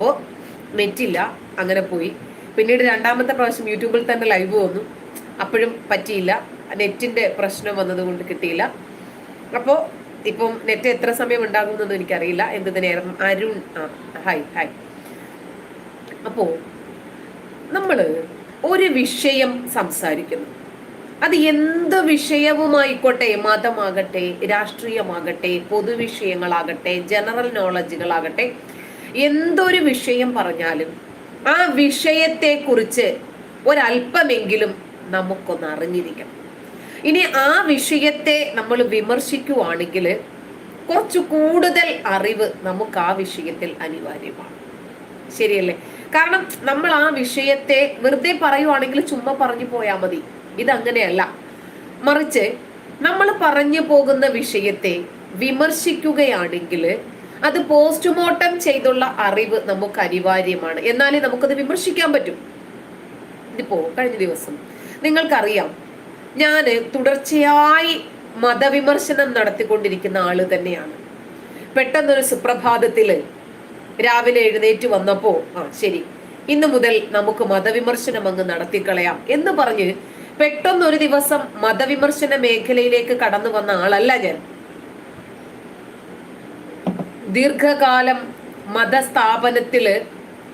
അപ്പോൾ നെറ്റില്ല അങ്ങനെ പോയി. പിന്നീട് രണ്ടാമത്തെ പ്രാവശ്യം യൂട്യൂബിൽ തന്നെ ലൈവ് വന്നു. അപ്പോഴും പറ്റിയില്ല. നെറ്റിന്റെ പ്രശ്നം വന്നതുകൊണ്ട് കിട്ടിയില്ല. അപ്പോൾ ഇപ്പം നെറ്റ് എത്ര സമയം ഉണ്ടാകുമെന്നൊന്നും എനിക്കറിയില്ല. എന്ത് നേരം അരുൺ ആ ഹായ് ഹായ് അപ്പോൾ നമ്മൾ ഒരു വിഷയം സംസാരിക്കുന്നു. അത് എന്ത് വിഷയവുമായിക്കോട്ടെ മതമാകട്ടെ രാഷ്ട്രീയമാകട്ടെ പൊതുവിഷയങ്ങളാകട്ടെ ജനറൽ നോളജുകളാകട്ടെ എന്തൊരു വിഷയം പറഞ്ഞാലും ആ വിഷയത്തെക്കുറിച്ച് ഒരല്പമെങ്കിലും നമുക്കൊന്ന് അറിഞ്ഞിരിക്കണം. ഇനി ആ വിഷയത്തെ നമ്മൾ വിമർശിക്കുവാണെങ്കിൽ കുറച്ച് കൂടുതൽ അറിവ് നമുക്ക് ആ വിഷയത്തിൽ അനിവാര്യമാണ്. ശരിയല്ലേ? കാരണം നമ്മൾ ആ വിഷയത്തെ വെറുതെ പറയുവാണെങ്കിൽ ചുമ്മാ പറഞ്ഞു പോയാൽ മതി. ഇതങ്ങനെയല്ല. മറിച്ച് നമ്മൾ പറഞ്ഞു പോകുന്ന വിഷയത്തെ വിമർശിക്കുകയാണെങ്കിൽ അത് പോസ്റ്റ്മോർട്ടം ചെയ്തുള്ള അറിവ് നമുക്ക് അനിവാര്യമാണ്. എന്നാലേ നമുക്കത് വിമർശിക്കാൻ പറ്റും. ഇതിപ്പോ കഴിഞ്ഞ ദിവസം നിങ്ങൾക്കറിയാം ഞാൻ തുടർച്ചയായി മതവിമർശനം നടത്തിക്കൊണ്ടിരിക്കുന്ന ആൾ തന്നെയാണ്. പെട്ടെന്നൊരു സുപ്രഭാതത്തിൽ രാവിലെ എഴുന്നേറ്റ് വന്നപ്പോ ആ ശരി ഇന്നു മുതൽ നമുക്ക് മതവിമർശനം അങ്ങ് നടത്തിക്കളയാം എന്ന് പറഞ്ഞ് പെട്ടെന്നൊരു ദിവസം മതവിമർശന മേഖലയിലേക്ക് കടന്നു വന്ന ആളല്ല ഞാൻ. ദീർഘകാലം മതസ്ഥാപനത്തിൽ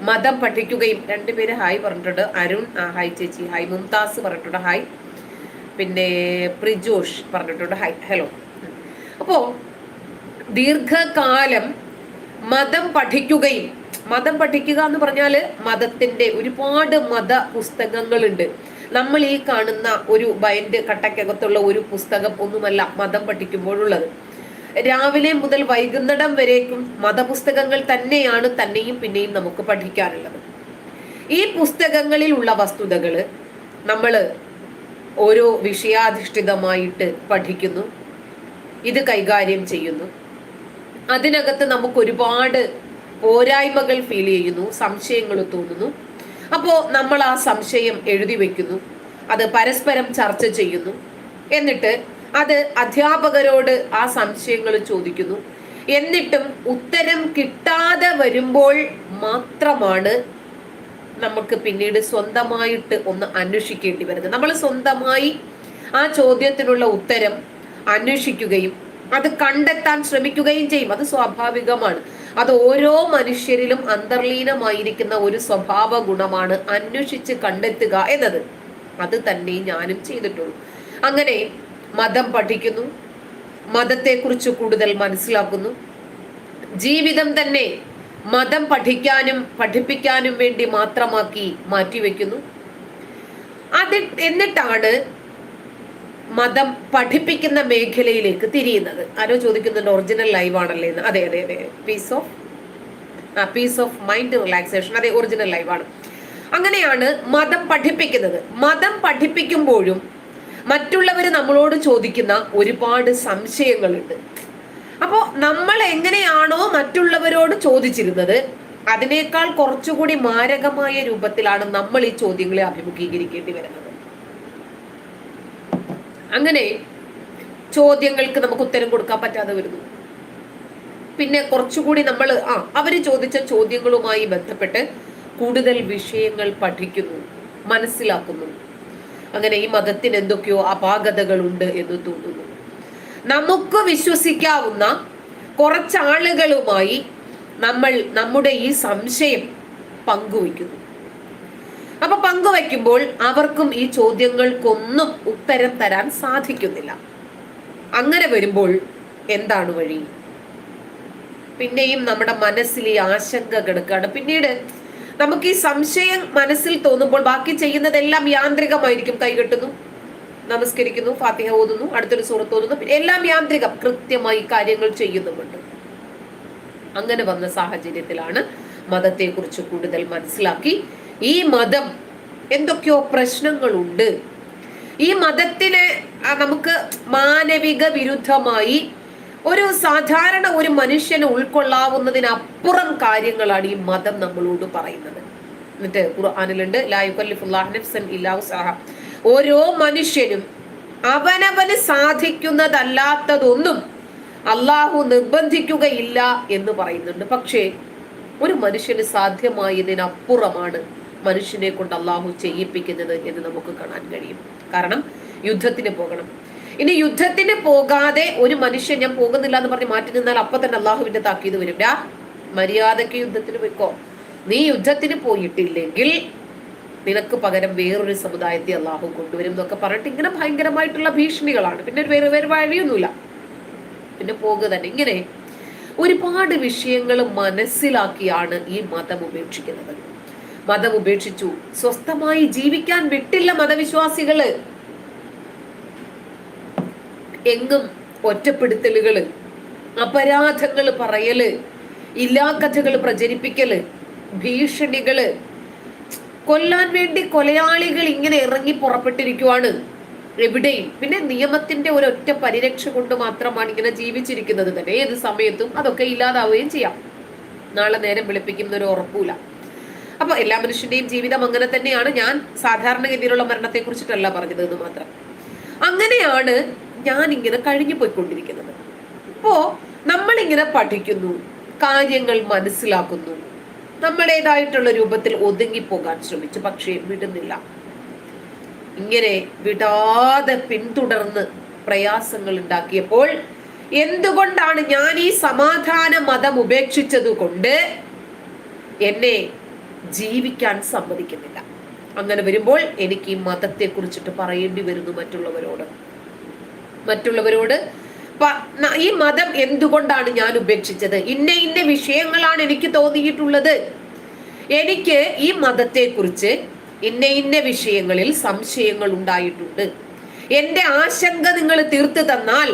മതം പഠിക്കുകയും രണ്ടുപേര് ഹായ് പറഞ്ഞിട്ടുണ്ട്. അരുൺ ഹായ് ചേച്ചി. ഹായ് മുംതാസ് പറഞ്ഞിട്ടുണ്ട്. ഹായ്. പിന്നെ പ്രിജോഷ് പറഞ്ഞിട്ടുണ്ട്. ഹായ്. ഹലോ. അപ്പോ ദീർഘകാലം മതം പഠിക്കുകയും മതം പഠിക്കുക എന്ന് പറഞ്ഞാൽ മതത്തിന്റെ ഒരുപാട് മത പുസ്തകങ്ങളുണ്ട്. നമ്മൾ ഈ കാണുന്ന ഒരു ബൈൻഡ് കട്ടക്കകത്തുള്ള ഒരു പുസ്തകം ഒന്നുമല്ല മതം പഠിക്കുമ്പോഴുള്ളത്. രാവിലെ മുതൽ വൈകുന്നേരം വരേക്കും മതപുസ്തകങ്ങൾ തന്നെയാണ് തന്നെയും പിന്നെയും നമുക്ക് പഠിക്കാനുള്ളത്. ഈ പുസ്തകങ്ങളിലുള്ള വസ്തുതകൾ നമ്മൾ ഓരോ വിഷയാധിഷ്ഠിതമായിട്ട് പഠിക്കുന്നു. ഇത് കൈകാര്യം ചെയ്യുന്നു. അതിനകത്ത് നമുക്ക് ഒരുപാട് പോരായ്മകൾ ഫീൽ ചെയ്യുന്നു സംശയങ്ങൾ തോന്നുന്നു. അപ്പോൾ നമ്മൾ ആ സംശയം എഴുതി വെക്കുന്നു. അത് പരസ്പരം ചർച്ച ചെയ്യുന്നു. എന്നിട്ട് അത് അധ്യാപകരോട് ആ സംശയങ്ങൾ ചോദിക്കുന്നു. എന്നിട്ടും ഉത്തരം കിട്ടാതെ വരുമ്പോൾ മാത്രമാണ് നമുക്ക് പിന്നീട് സ്വന്തമായിട്ട് ഒന്ന് അന്വേഷിക്കേണ്ടി വരുന്നത്. നമ്മൾ സ്വന്തമായി ആ ചോദ്യത്തിനുള്ള ഉത്തരം അന്വേഷിക്കുകയും അത് കണ്ടെത്താൻ ശ്രമിക്കുകയും ചെയ്യും. അത് സ്വാഭാവികമാണ്. അത് ഓരോ മനുഷ്യരിലും അന്തർലീനമായിരിക്കുന്ന ഒരു സ്വഭാവ ഗുണമാണ് അന്വേഷിച്ച് കണ്ടെത്തുക എന്നത്. അത് തന്നെ ഞാനും ചെയ്തിട്ടുള്ളൂ. അങ്ങനെ മതം പഠിക്കുന്നു മതത്തെക്കുറിച്ച് കൂടുതൽ മനസ്സിലാക്കുന്നു. ജീവിതം തന്നെ മതം പഠിക്കാനും പഠിപ്പിക്കാനും വേണ്ടി മാത്രമാക്കി മാറ്റിവെക്കുന്നു. അത് എന്നിട്ടാണ് മതം പഠിപ്പിക്കുന്ന മേഖലയിലേക്ക് തിരിയുന്നത്. ആരോ ചോദിക്കുന്നുണ്ട് ഒറിജിനൽ ലൈവ് ആണല്ലേ എന്ന്. അതെ അതെ അതെ. പീസ് ഓഫ് ആ പീസ് ഓഫ് മൈൻഡ് റിലാക്സേഷൻ അതെ ഒറിജിനൽ ലൈവ് ആണ്. അങ്ങനെയാണ് മതം പഠിപ്പിക്കുന്നത്. മതം പഠിപ്പിക്കുമ്പോഴും മറ്റുള്ളവർ നമ്മളോട് ചോദിക്കുന്ന ഒരുപാട് സംശയങ്ങളുണ്ട്. അപ്പോൾ നമ്മൾ എങ്ങനെയാണോ മറ്റുള്ളവരോട് ചോദിച്ചിരുന്നത് അതിനേക്കാൾ കുറച്ചുകൂടി മാരകമായ രൂപത്തിലാണ് നമ്മൾ ഈ ചോദ്യങ്ങളെ അഭിമുഖീകരിക്കേണ്ടി വരുന്നത്. അങ്ങനെ ചോദ്യങ്ങൾക്ക് നമുക്ക് ഉത്തരം കൊടുക്കാൻ പറ്റാതെ വരുന്നു. പിന്നെ കുറച്ചുകൂടി നമ്മൾ ആ അവർ ചോദിച്ച ചോദ്യങ്ങളുമായി ബന്ധപ്പെട്ട് കൂടുതൽ വിഷയങ്ങൾ പഠിക്കുന്നു മനസ്സിലാക്കുന്നു. അങ്ങനെ ഈ മതത്തിന് എന്തൊക്കെയോ അപാകതകളുണ്ട് എന്ന് തോന്നുന്നു. നമുക്ക് വിശ്വസിക്കാവുന്ന കുറച്ചാളുകളുമായി നമ്മൾ നമ്മുടെ ഈ സംശയം പങ്കുവയ്ക്കുന്നു. അപ്പൊ പങ്കുവയ്ക്കുമ്പോൾ അവർക്കും ഈ ചോദ്യങ്ങൾക്കൊന്നും ഉത്തരം തരാൻ സാധിക്കുന്നില്ല. അങ്ങനെ വരുമ്പോൾ എന്താണ് വഴി? പിന്നെയും നമ്മുടെ മനസ്സിൽ ഈ ആശങ്ക കിടക്കുകയാണ് പിന്നീട് നമുക്ക് ഈ സംശയം മനസ്സിൽ തോന്നുമ്പോൾ ബാക്കി ചെയ്യുന്നതെല്ലാം യാന്ത്രികമായിരിക്കും. കൈകെട്ടുന്നു നമസ്കരിക്കുന്നു ഫാത്തിഹ ഓതുന്നു അടുത്തൊരു സുഹൃത്ത് ഓതുന്നു. എല്ലാം യാന്ത്രികം കൃത്യമായി കാര്യങ്ങൾ ചെയ്യുന്നുമുണ്ട്. അങ്ങനെ വന്ന സാഹചര്യത്തിലാണ് മതത്തെക്കുറിച്ച് കൂടുതൽ മനസ്സിലാക്കി. ഈ മതം എന്തൊക്കെയോ പ്രശ്നങ്ങളുണ്ട്. ഈ മതത്തിനെ നമുക്ക് മാനവിക വിരുദ്ധമായി ഒരു സാധാരണ ഒരു മനുഷ്യന് ഉൾക്കൊള്ളാവുന്നതിനപ്പുറം കാര്യങ്ങളാണ് ഈ മതം നമ്മളോട് പറയുന്നത്. എന്നിട്ട് ഖുർആാനിലുണ്ട് ഓരോ മനുഷ്യനും അവനവന് സാധിക്കുന്നതല്ലാത്തതൊന്നും അള്ളാഹു നിർബന്ധിക്കുകയില്ല എന്ന് പറയുന്നുണ്ട്. പക്ഷേ ഒരു മനുഷ്യന് സാധ്യമായതിനപ്പുറമാണ് മനുഷ്യനെ കൊണ്ട് അള്ളാഹു ചെയ്യിപ്പിക്കുന്നത് എന്ന് നമുക്ക് കാണാൻ കഴിയും. കാരണം യുദ്ധത്തിന് പോകണം. ഇനി യുദ്ധത്തിന് പോകാതെ ഒരു മനുഷ്യൻ ഞാൻ പോകുന്നില്ല എന്ന് പറഞ്ഞ് മാറ്റി നിന്നാൽ അപ്പൊ തന്നെ അള്ളാഹുവിന്റെ താക്കീത് വരും. രാ മര്യാദയ്ക്ക് യുദ്ധത്തിന് പോയിക്കോ. നീ യുദ്ധത്തിന് പോയിട്ടില്ലെങ്കിൽ നിനക്ക് പകരം വേറൊരു സമുദായത്തെ അള്ളാഹു കൊണ്ടുവരും എന്നൊക്കെ പറഞ്ഞിട്ട് ഇങ്ങനെ ഭയങ്കരമായിട്ടുള്ള ഭീഷണികളാണ്. പിന്നെ ഒരു വേറെ വേറെ വഴിയൊന്നുമില്ല. പിന്നെ പോകുക തന്നെ. ഇങ്ങനെ ഒരുപാട് വിഷയങ്ങൾ മനസ്സിലാക്കിയാണ് ഈ മതം ഉപേക്ഷിക്കുന്നത്. മതം ഉപേക്ഷിച്ചു. സ്വസ്ഥമായി ജീവിക്കാൻ വിട്ടില്ല മതവിശ്വാസികൾ. എങ്ങും ഒറ്റപ്പെടുത്തലുകൾ അപരാധങ്ങൾ പറയൽ ഇല്ലാ കഥകൾ പ്രചരിപ്പിക്കൽ ഭീഷണികൾ. കൊല്ലാൻ വേണ്ടി കൊലയാളികൾ ഇങ്ങനെ ഇറങ്ങി പുറപ്പെട്ടിരിക്കുവാണ് എവിടെയും. പിന്നെ നിയമത്തിന്റെ ഒരൊറ്റ പരിരക്ഷ കൊണ്ട് മാത്രമാണ് ഇങ്ങനെ ജീവിച്ചിരിക്കുന്നത് തന്നെ. ഏത് സമയത്തും അതൊക്കെ ഇല്ലാതാവുകയും ചെയ്യാം. നാളെ നേരം വെളുപ്പിക്കുന്ന ഒരു ഉറപ്പൂല അപ്പൊ എല്ലാ മനുഷ്യന്റെയും ജീവിതം അങ്ങനെ തന്നെയാണ്. ഞാൻ സാധാരണഗതിയിലുള്ള മരണത്തെ കുറിച്ചിട്ടല്ല പറഞ്ഞത് എന്ന് മാത്രം. അങ്ങനെയാണ് ഞാൻ ഇങ്ങനെ കഴിഞ്ഞു പോയിക്കൊണ്ടിരിക്കുന്നത്. അപ്പോ നമ്മളിങ്ങനെ പഠിക്കുന്നു കാര്യങ്ങൾ മനസ്സിലാക്കുന്നു. നമ്മളേതായിട്ടുള്ള രൂപത്തിൽ ഒതുങ്ങി പോകാൻ ശ്രമിച്ചു പക്ഷേ വിടുന്നില്ല. ഇങ്ങനെ വിടാതെ പിന്തുടർന്ന് പ്രയാസങ്ങൾ ഉണ്ടാക്കിയപ്പോൾ എന്തുകൊണ്ടാണ് ഞാൻ ഈ സമാധാന മതം ഉപേക്ഷിച്ചത് കൊണ്ട് എന്നെ ജീവിക്കാൻ സമ്മതിക്കുന്നില്ല? അങ്ങനെ വരുമ്പോൾ എനിക്ക് ഈ മതത്തെ കുറിച്ചിട്ട് പറയേണ്ടി വരുന്നു മറ്റുള്ളവരോട്. മറ്റുള്ളവരോട് ഈ മതം എന്തുകൊണ്ടാണ് ഞാൻ ഉപേക്ഷിച്ചത്? ഇന്ന ഇന്ന വിഷയങ്ങളാണ് എനിക്ക് തോന്നിയിട്ടുള്ളത്. എനിക്ക് ഈ മതത്തെ കുറിച്ച് ഇന്ന ഇന്ന വിഷയങ്ങളിൽ സംശയങ്ങൾ ഉണ്ടായിട്ടുണ്ട്. എന്റെ ആശങ്ക നിങ്ങൾ തീർത്തു തന്നാൽ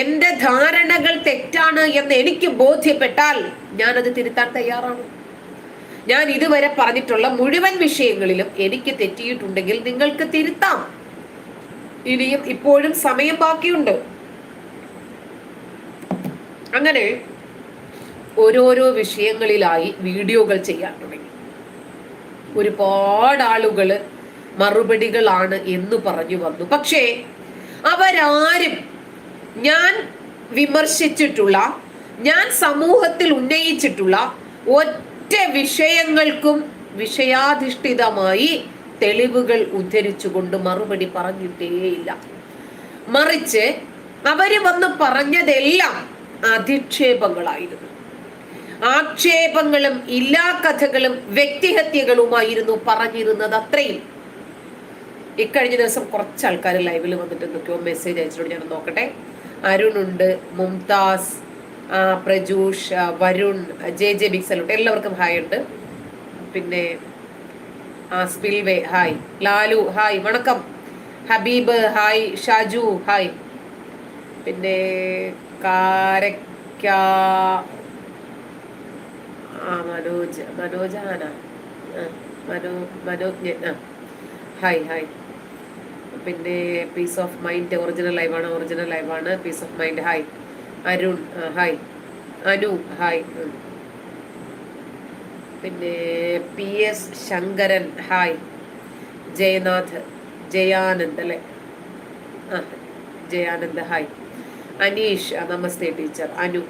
എന്റെ ധാരണകൾ തെറ്റാണ് എന്ന് എനിക്ക് ബോധ്യപ്പെട്ടാൽ ഞാനത് തിരുത്താൻ തയ്യാറാണ്. ഞാൻ ഇതുവരെ പറഞ്ഞിട്ടുള്ള മുഴുവൻ വിഷയങ്ങളിലും എനിക്ക് തെറ്റിയിട്ടുണ്ടെങ്കിൽ നിങ്ങൾക്ക് തിരുത്താം. ഇനിയും ഇപ്പോഴും സമയം ബാക്കിയുണ്ട്. അങ്ങനെ ഓരോരോ വിഷയങ്ങളിലായി വീഡിയോകൾ ചെയ്യാൻ തുടങ്ങി. ഒരുപാട് ആളുകൾ മറുപടികളാണ് എന്ന് പറഞ്ഞു വന്നു. പക്ഷേ അവരാരും ഞാൻ വിമർശിച്ചിട്ടുള്ള ഞാൻ സമൂഹത്തിൽ ഉന്നയിച്ചിട്ടുള്ള ഒറ്റ വിഷയങ്ങൾക്കും വിഷയാധിഷ്ഠിതമായി തെളിവുകൾ ഉദ്ധരിച്ചുകൊണ്ട് മറുപടി പറഞ്ഞിട്ടേയില്ല. മറിച്ച് അവർ വന്ന് പറഞ്ഞതെല്ലാം അധിക്ഷേപങ്ങളായിരുന്നു. ആക്ഷേപങ്ങളും ഇല്ലാ കഥകളും വ്യക്തിഹത്യകളുമായിരുന്നു പറഞ്ഞിരുന്നത് അത്രയും. ഇക്കഴിഞ്ഞ ദിവസം കുറച്ച് ആൾക്കാർ ലൈവിൽ വന്നിട്ട് എന്തൊക്കെയോ മെസ്സേജ് അയച്ചിട്ടുണ്ട്. ഞാൻ നോക്കട്ടെ. അരുണുണ്ട് മുംതാസ് പ്രജൂഷ് വരുൺ ജെ ജെ ബിക്സലുണ്ട് എല്ലാവർക്കും ഹായ് ഉണ്ട്. പിന്നെ സ്പിൽവേ ഹായ് ലാലു ഹായ് വണക്കം. ഹബീബ് ഹായ് ഷാജു ഹായ് പിന്നെ കാരക്ക. ആ മനോജ് മനോജാന. മനോ മനോജ്ഞ ആ ഹായ് ഹായ് പിന്നെ പീസ് ഓഫ് മൈൻഡ് ഒറിജിനൽ ലൈവാണ് original ലൈവാണ് peace of mind hi Arun hi Anu hi പിന്നെ P S Sankaran hi. Jayanath Jayanand അല്ലേ? ആ Jayanand hi. Aneesh namaste teacher. Anu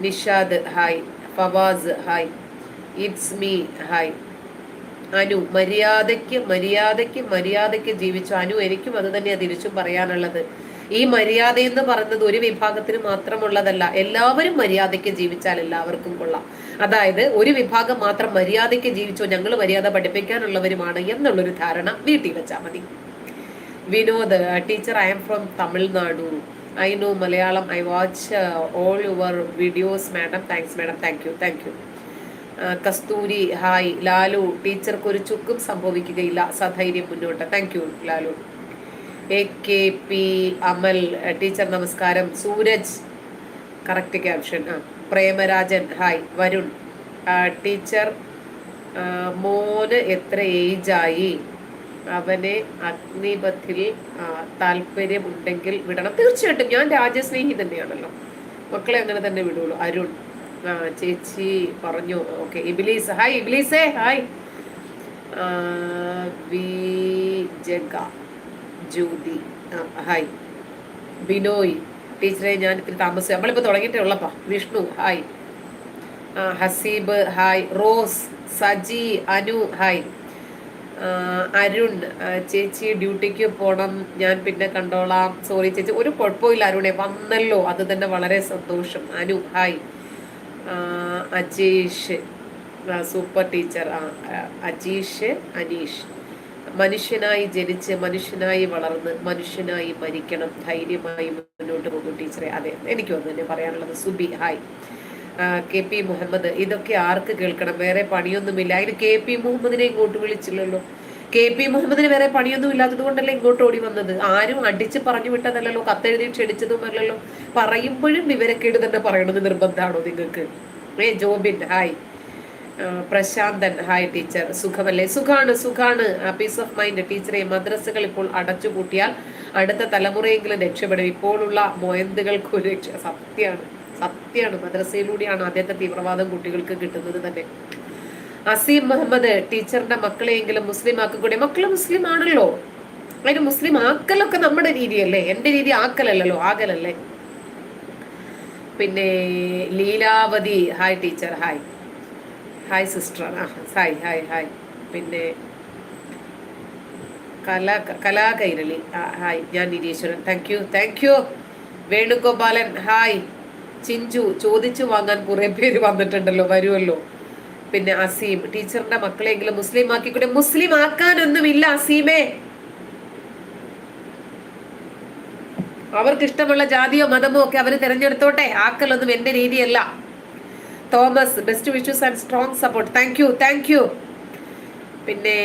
Nishad hi. Fawaz hi. It's me hi. Anu മര്യാദയ്ക്ക് മര്യാദയ്ക്ക് മര്യാദയ്ക്ക് ജീവിച്ചു. അനു എനിക്കും അത് തന്നെയാണ് തിരിച്ചും പറയാനുള്ളത്. ഈ മര്യാദ എന്ന് പറയുന്നത് ഒരു വിഭാഗത്തിന് മാത്രമുള്ളതല്ല എല്ലാവരും മര്യാദയ്ക്ക് ജീവിച്ചാൽ എല്ലാവർക്കും കൊള്ളാം. അതായത് ഒരു വിഭാഗം മാത്രം മര്യാദയ്ക്ക് ജീവിച്ചോ ഞങ്ങൾ മര്യാദ പഠിപ്പിക്കാനുള്ളവരുമാണ് എന്നുള്ളൊരു ധാരണ വീട്ടിൽ വെച്ചാൽ മതി. Vinod teacher I am from Tamil Nadu. I know Malayalam. I watch all your videos madam thanks madam thank you thank you Kasturi hi Lalu ടീച്ചർക്ക് ഒരു ചുക്കും സംഭവിക്കുകയില്ല. സധൈര്യം മുന്നോട്ട്. Thank you Lalu. A K P Amal teacher നമസ്കാരം. Sooraj correct caption ആ Premarajan hi Varun. Teacher മോന് എത്ര ഏജായി അവനെ അഗ്നിപഥിൽ താല്പര്യമുണ്ടെങ്കിൽ വിടണം. തീർച്ചയായിട്ടും ഞാൻ രാജ്യസ്നേഹി തന്നെയാണല്ലോ. മക്കളെ അങ്ങനെ തന്നെ വിടുള്ളൂ. അരുൺ ചേച്ചി പറഞ്ഞു ഓക്കെ ഇബിലീസ് ഹായ് ഇബിലീസേ ഹായ് വി ജഗ. ജ്യോതി ഹായ്. ബിനോയ് ടീച്ചറെ ഞാൻ ഇത്തിരി താമസിച്ചു നമ്മളിപ്പോൾ തുടങ്ങിയിട്ടേ ഉള്ളപ്പാ. Vishnu hi. Haseeb hi. Rose Saji Anu hi. Arun ചേച്ചി ഡ്യൂട്ടിക്ക് പോണം. ഞാൻ പിന്നെ കണ്ടോളാം. സോറി ചേച്ചി ഒരു കുഴപ്പമില്ല അരുണെ. വന്നല്ലോ. അത് തന്നെ വളരെ സന്തോഷം. Anu hi. Ajeesh. Super teacher. Ajeesh Aneesh. മനുഷ്യനായി ജനിച്ച് മനുഷ്യനായി വളർന്ന് മനുഷ്യനായി മരിക്കണം ധൈര്യമായി മുന്നോട്ട് പോകും ടീച്ചറെ. അതെ എനിക്ക് അത് തന്നെ പറയാനുള്ളത് Subi hi. K P Muhammad ഇതൊക്കെ ആർക്ക് കേൾക്കണം? വേറെ പണിയൊന്നുമില്ല. അതിന് കെ പി മുഹമ്മദിനെ ഇങ്ങോട്ട് വിളിച്ചില്ലല്ലോ. കെ പി മുഹമ്മദിന് വേറെ പണിയൊന്നും ഇല്ലാത്തത് കൊണ്ടല്ലേ ഇങ്ങോട്ട് ഓടി വന്നത്? ആരും അടിച്ച് പറഞ്ഞു വിട്ടതല്ലല്ലോ കത്തെഴുതി ക്ഷണിച്ചതും അല്ലല്ലോ. പറയുമ്പോഴും വിവരക്കേട് തന്നെ പറയണമെന്ന് നിർബന്ധമാണോ നിങ്ങൾക്ക്? ഏ Jobin hi. Prasanthan. Hi teacher സുഖമല്ലേ? സുഖാണ് സുഖാണ്. പീസ് ഓഫ് മൈൻഡ് ടീച്ചറെ മദ്രസകൾ ഇപ്പോൾ അടച്ചുപൂട്ടിയാൽ അടുത്ത തലമുറയെങ്കിലും രക്ഷപ്പെടും. ഇപ്പോഴുള്ള മൊയന്തുകൾക്ക് ഒരു രക്ഷ സത്യമാണ്. സത്യമാണ്. മദ്രസയിലൂടെയാണ് ആദ്യത്തെ തീവ്രവാദം കുട്ടികൾക്ക് കിട്ടുന്നത് തന്നെ. അസീം മുഹമ്മദ് ടീച്ചറിന്റെ മക്കളെയെങ്കിലും മുസ്ലിം ആക്കിക്കൂടെ? മക്കൾ മുസ്ലിം ആണല്ലോ. അതിന് മുസ്ലിം ആക്കലൊക്കെ നമ്മുടെ രീതിയല്ലേ? എന്റെ രീതി ആക്കലല്ലല്ലോ? ആകലല്ലേ? പിന്നെ Leelavathi. Hi teacher hi hi sister ആ ഹായ് ഹായ് ഹായ് പിന്നെ കലാ കലാകൈരളി ഹായ് ഞാൻ Nireeshwaran thank you thank you Venugopalan hi Chinchu ചോദിച്ചു വാങ്ങാൻ കുറെ പേര് വന്നിട്ടുണ്ടല്ലോ വരുമല്ലോ. പിന്നെ അസീം ടീച്ചറിന്റെ മക്കളെങ്കിലും മുസ്ലിം ആക്കിക്കൂടെ? മുസ്ലിം ആക്കാനൊന്നുമില്ല അസീമേ. അവർക്ക് ഇഷ്ടമുള്ള ജാതിയോ മതമോ ഒക്കെ അവർ തിരഞ്ഞെടുത്തോട്ടെ? ആക്കലൊന്നും എന്റെ രീതിയല്ല. Thomas best wishes and strong support thank you thank you പിന്നെ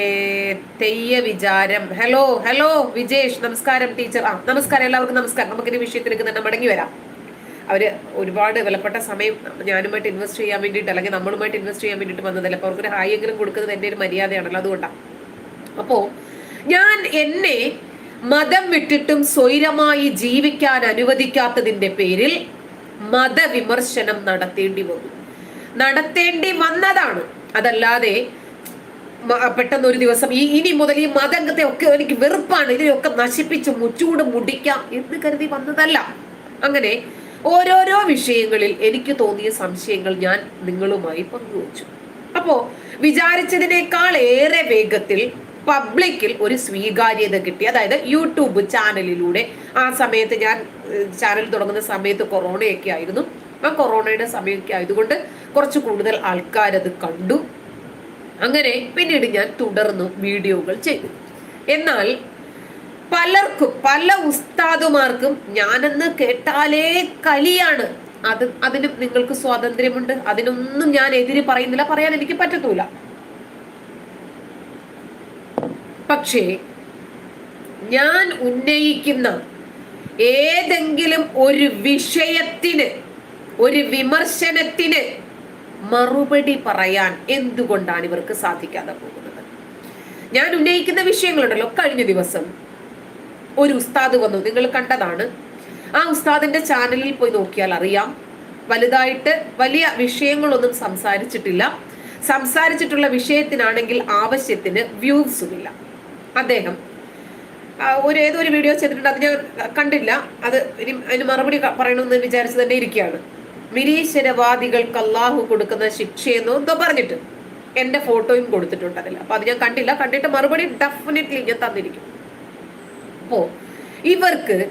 തെയ്യ വിചാരം. ഹലോ ഹലോ വിജേഷ് നമസ്കാരം ടീച്ചർ ആ നമസ്കാരം എല്ലാവർക്കും നമസ്കാരം. നമുക്കിനി വിഷയത്തിലേക്ക് തന്നെ മടങ്ങി വരാം. അവർ ഒരുപാട് വിലപ്പെട്ട സമയം ഞാനുമായിട്ട് ഇൻവെസ്റ്റ് ചെയ്യാൻ വേണ്ടിയിട്ട് അല്ലെങ്കിൽ നമ്മളുമായിട്ട് ഇൻവെസ്റ്റ് ചെയ്യാൻ വേണ്ടിയിട്ട് വന്നതല്ല? അപ്പോൾ അവർക്കൊരു ഹായ് എങ്കിലും കൊടുക്കുന്നത് എന്റെ ഒരു മര്യാദയാണല്ലോ അതുകൊണ്ടാണ് അപ്പോൾ ഞാൻ എന്നെ മതം വിട്ടിട്ടും സ്വൈരമായി ജീവിക്കാൻ അനുവദിക്കാത്തതിന്റെ പേരിൽ മതവിമർശനം നടത്തേണ്ടി വന്നു. നടത്തേണ്ടി വന്നതാണ്. അതല്ലാതെ പെട്ടെന്ന് ഒരു ദിവസം ഈ ഇനി മുതൽ ഈ മതംഗത്തെ ഒക്കെ എനിക്ക് വെറുപ്പാണ് ഇതിനെയൊക്കെ നശിപ്പിച്ച് മുച്ചൂട് മുടിക്കാം എന്ന് കരുതി വന്നതല്ല. അങ്ങനെ ഓരോരോ വിഷയങ്ങളിൽ എനിക്ക് തോന്നിയ സംശയങ്ങൾ ഞാൻ നിങ്ങളുമായി പങ്കുവച്ചു. അപ്പോ വിചാരിച്ചതിനേക്കാൾ ഏറെ വേഗത്തിൽ പബ്ലിക്കിൽ ഒരു സ്വീകാര്യത കിട്ടി. അതായത് യൂട്യൂബ് ചാനലിലൂടെ ആ സമയത്ത് ഞാൻ ചാനൽ തുടങ്ങുന്ന സമയത്ത് കൊറോണയൊക്കെ ആയിരുന്നു. ആ കൊറോണയുടെ സമയമൊക്കെ ആയതുകൊണ്ട് കുറച്ച് കൂടുതൽ ആൾക്കാരത് കണ്ടു. അങ്ങനെ പിന്നീട് ഞാൻ തുടർന്നു വീഡിയോകൾ ചെയ്തു. എന്നാൽ പലർക്കും പല ഉസ്താദുമാർക്കും ഞാനെന്ന് കേട്ടാലേ കലിയാണ്. അത് അതിനും നിങ്ങൾക്ക് സ്വാതന്ത്ര്യമുണ്ട്. അതിനൊന്നും ഞാൻ എതിര് പറയുന്നില്ല. പറയാൻ എനിക്ക് പറ്റത്തൂല. പക്ഷേ ഞാൻ ഉന്നയിക്കുന്ന ഏതെങ്കിലും ഒരു വിഷയത്തിന് ഒരു വിമർശനത്തിന് മറുപടി പറയാൻ എന്തുകൊണ്ടാണ് ഇവർക്ക് സാധിക്കാതെ പോകുന്നത്? ഞാൻ ഉന്നയിക്കുന്ന വിഷയങ്ങളുണ്ടല്ലോ. കഴിഞ്ഞ ദിവസം ഒരു ഉസ്താദ് വന്നു. നിങ്ങൾ കണ്ടതാണ്. ആ ഉസ്താദിന്റെ ചാനലിൽ പോയി നോക്കിയാൽ അറിയാം. വലുതായിട്ട് വലിയ വിഷയങ്ങളൊന്നും സംസാരിച്ചിട്ടില്ല. സംസാരിച്ചിട്ടുള്ള വിഷയത്തിനാണെങ്കിൽ ആവശ്യത്തിന് വ്യൂസുമില്ല അദ്ദേഹം ഒരു ഏതൊരു വീഡിയോ ചെയ്തിട്ടുണ്ട്. അത് ഞാൻ കണ്ടില്ല. അത് ഇനി അതിന് മറുപടി പറയണമെന്ന് വിചാരിച്ചു തന്നെ ഇരിക്കുകയാണ്. നിരീശ്വരവാദികൾക്ക് അള്ളാഹു കൊടുക്കുന്ന ശിക്ഷയെന്നോ എന്തോ പറഞ്ഞിട്ട് എന്റെ ഫോട്ടോയും കൊടുത്തിട്ടുണ്ട് അതിൽ. അപ്പൊ അത് ഞാൻ കണ്ടില്ല. കണ്ടിട്ട് മറുപടി ഡെഫിനറ്റ്ലി ഞാൻ തന്നിരിക്കും. അപ്പോ ഇവർക്ക്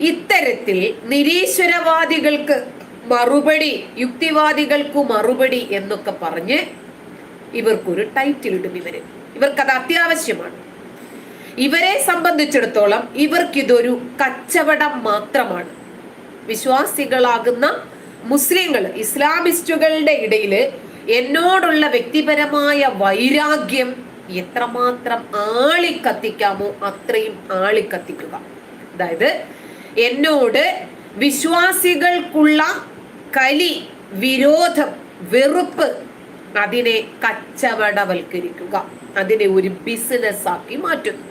ഇത്തരത്തിൽ നിരീശ്വരവാദികൾക്ക് മറുപടി യുക്തിവാദികൾക്കു മറുപടി എന്നൊക്കെ പറഞ്ഞ് ഇവർക്കൊരു ടൈറ്റിൽ ഇടും ഇവർ. ഇവർക്കത് അത്യാവശ്യമാണ്. ഇവരെ സംബന്ധിച്ചിടത്തോളം ഇവർക്കിതൊരു കച്ചവടം മാത്രമാണ്. വിശ്വാസികളാകുന്ന മുസ്ലിങ്ങൾ ഇസ്ലാമിസ്റ്റുകളുടെ ഇടയിൽ എന്നോടുള്ള വ്യക്തിപരമായ വൈരാഗ്യം എത്രമാത്രം ആളിക്കത്തിക്കാമോ അത്രയും ആളിക്കത്തിക്കുക. അതായത് എന്നോട് വിശ്വാസികൾക്കുള്ള കലി വിരോധം വെറുപ്പ് അതിനെ കച്ചവടവൽക്കരിക്കുക. അതിനെ ഒരു ബിസിനസ്സാക്കി മാറ്റുന്നു.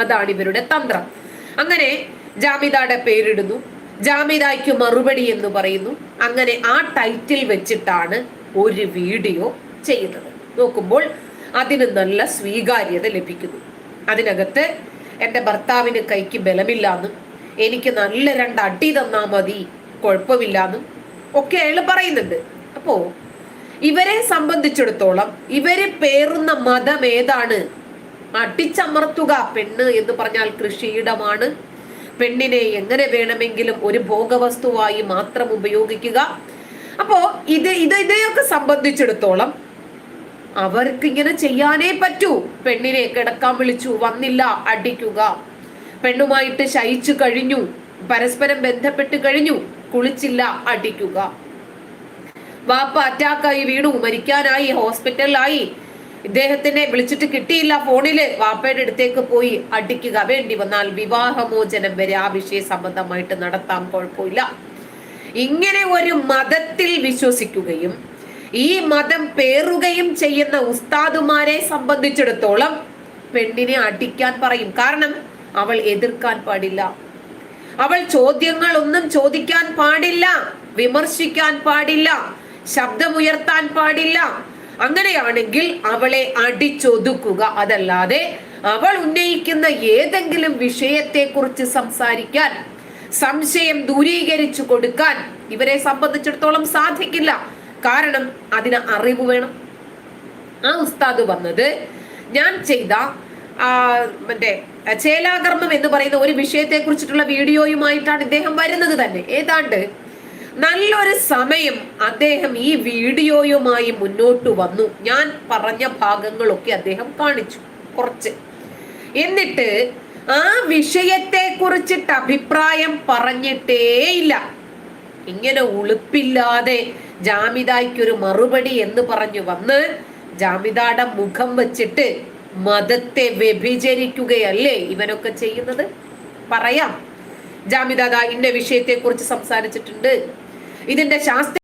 അതാണ് ഇവരുടെ തന്ത്രം. അങ്ങനെ ജാമിദയുടെ പേരിടുന്നു. ജാമിദയ്ക്ക് മറുപടി എന്ന് പറയുന്നു. അങ്ങനെ ആ ടൈറ്റിൽ വെച്ചിട്ടാണ് ഒരു വീഡിയോ ചെയ്യുന്നത്. നോക്കുമ്പോൾ അതിന് നല്ല സ്വീകാര്യത ലഭിക്കുന്നു. അതിനകത്ത് എന്റെ ഭർത്താവിന് കൈക്ക് ബലമില്ലാന്നും എനിക്ക് നല്ല രണ്ട് അടി തന്നാൽ മതി കുഴപ്പമില്ലാന്നും ഒക്കെ അയാൾ പറയുന്നുണ്ട്. അപ്പോ ഇവരെ സംബന്ധിച്ചിടത്തോളം ഇവരെ പേറുന്ന മതം ഏതാണ്? അടിച്ചമർത്തുക പെണ്ണ് എന്ന് പറഞ്ഞാൽ കൃഷിയിടമാണ്. പെണ്ണിനെ എങ്ങനെ വേണമെങ്കിലും ഒരു ഭോഗവസ്തുവായി മാത്രം ഉപയോഗിക്കുക. അപ്പോ ഇത് ഇത് ഇതേയൊക്കെ സംബന്ധിച്ചിടത്തോളം അവർക്ക് ഇങ്ങനെ ചെയ്യാനേ പറ്റൂ. പെണ്ണിനെ കിടക്കാൻ വിളിച്ചു വന്നില്ല അടിക്കുക. പെണ്ണുമായിട്ട് ശയിച്ചു കഴിഞ്ഞു പരസ്പരം ബന്ധപ്പെട്ട് കഴിഞ്ഞു കുളിച്ചില്ല അടിക്കുക. വാപ്പ അറ്റാക്കായി വീണു മരിക്കാനായി ഹോസ്പിറ്റലിലായി ഇദ്ദേഹത്തിനെ വിളിച്ചിട്ട് കിട്ടിയില്ല. ഫോണിൽ വാപ്പയുടെ അടുത്തേക്ക് പോയി അടിക്കുക. വേണ്ടി വന്നാൽ വിവാഹമോചനം വരെ ആ വിഷയ സംബന്ധമായിട്ട് നടത്താൻ കുഴപ്പമില്ല. ഇങ്ങനെ ഒരു മതത്തിൽ വിശ്വസിക്കുകയും ഈ മതം പേറുകയും ചെയ്യുന്ന ഉസ്താദുമാരെ സംബന്ധിച്ചിടത്തോളം പെണ്ണിനെ അടിക്കാൻ പറയും. കാരണം അവൾ എതിർക്കാൻ പാടില്ല. അവൾ ചോദ്യങ്ങൾ ഒന്നും ചോദിക്കാൻ പാടില്ല. വിമർശിക്കാൻ പാടില്ല. ശബ്ദമുയർത്താൻ പാടില്ല. അങ്ങനെയാണെങ്കിൽ അവളെ അടിച്ചൊതുക്കുക. അതല്ലാതെ അവൾ ഉന്നയിക്കുന്ന ഏതെങ്കിലും വിഷയത്തെക്കുറിച്ച് സംസാരിക്കാൻ സംശയം ദൂരീകരിച്ചു കൊടുക്കാൻ ഇവരെ സംബന്ധിച്ചിടത്തോളം സാധിക്കില്ല. കാരണം അതിന് അറിവ് വേണം. ആ ഉസ്താദ് വന്നത് ഞാൻ ചെയ്ത മറ്റേ ചേലാകർമ്മം എന്ന് പറയുന്ന ഒരു വിഷയത്തെ കുറിച്ചിട്ടുള്ള വീഡിയോയുമായിട്ടാണ് ഇദ്ദേഹം വരുന്നത് തന്നെ. ഏതാണ്ട് നല്ലൊരു സമയം അദ്ദേഹം ഈ വീഡിയോയുമായി മുന്നോട്ട് വന്നു. ഞാൻ പറഞ്ഞ ഭാഗങ്ങളൊക്കെ അദ്ദേഹം കാണിച്ചു കുറച്ച്. എന്നിട്ട് ആ വിഷയത്തെ കുറിച്ചിട്ട് അഭിപ്രായം പറഞ്ഞിട്ടേയില്ല. ഇങ്ങനെ ഉളുപ്പില്ലാതെ ജാമിതായ്ക്കൊരു മറുപടി എന്ന് പറഞ്ഞു വന്ന് ജാമിതാടെ മുഖം വെച്ചിട്ട് മതത്തെ വ്യഭിചരിക്കുകയല്ലേ ഇവനൊക്കെ ചെയ്യുന്നത്? പറയാം. ജാമിദാദ ഇന്ന വിഷയത്തെ കുറിച്ച് സംസാരിച്ചിട്ടുണ്ട്. ഇതിന്റെ ശാസ്ത്ര